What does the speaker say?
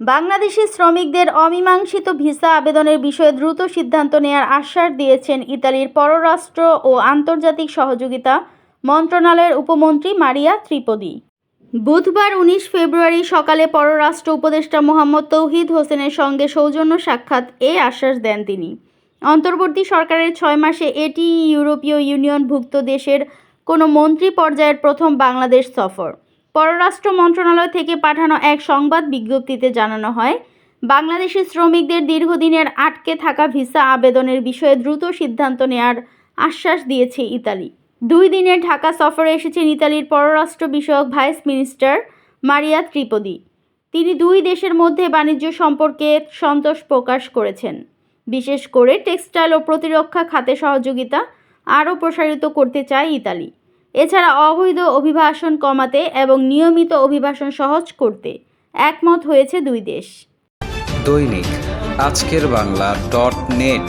বাংলাদেশি শ্রমিকদের অমীমাংসিত ভিসা আবেদনের বিষয়ে দ্রুত সিদ্ধান্ত নেয়ার আশ্বাস দিয়েছেন ইতালির পররাষ্ট্র ও আন্তর্জাতিক সহযোগিতা মন্ত্রণালয়ের উপমন্ত্রী মারিয়া ত্রিপদী। বুধবার উনিশ ফেব্রুয়ারি সকালে পররাষ্ট্র উপদেষ্টা মোহাম্মদ তৌহিদ হোসেনের সঙ্গে সৌজন্য সাক্ষাৎ এ আশ্বাস দেন তিনি। অন্তর্বর্তী সরকারের ছয় মাসে এটি ইউরোপীয় ইউনিয়নভুক্ত দেশের কোনো মন্ত্রী পর্যায়ের প্রথম বাংলাদেশ সফর। পররাষ্ট্র মন্ত্রণালয় থেকে পাঠানো এক সংবাদ বিজ্ঞপ্তিতে জানানো হয়, বাংলাদেশি শ্রমিকদের দীর্ঘদিনের আটকে থাকা ভিসা আবেদনের বিষয়ে দ্রুত সিদ্ধান্ত নেয়ার আশ্বাস দিয়েছে ইতালি। দুই দিনের ঢাকা সফরে এসেছেন ইতালির পররাষ্ট্র বিষয়ক ভাইস মিনিস্টার মারিয়া ত্রিপদী। তিনি দুই দেশের মধ্যে বাণিজ্য সম্পর্কে সন্তোষ প্রকাশ করেছেন। বিশেষ করে টেক্সটাইল ও প্রতিরক্ষা খাতে সহযোগিতা আরও প্রসারিত করতে চায় ইতালি। এছাড়া অবৈধ অভিবাসন কমাতে এবং নিয়মিত অভিবাসন সহজ করতে একমত হয়েছে দুই দেশ। দৈনিক আজকের বাংলা ডট নেট।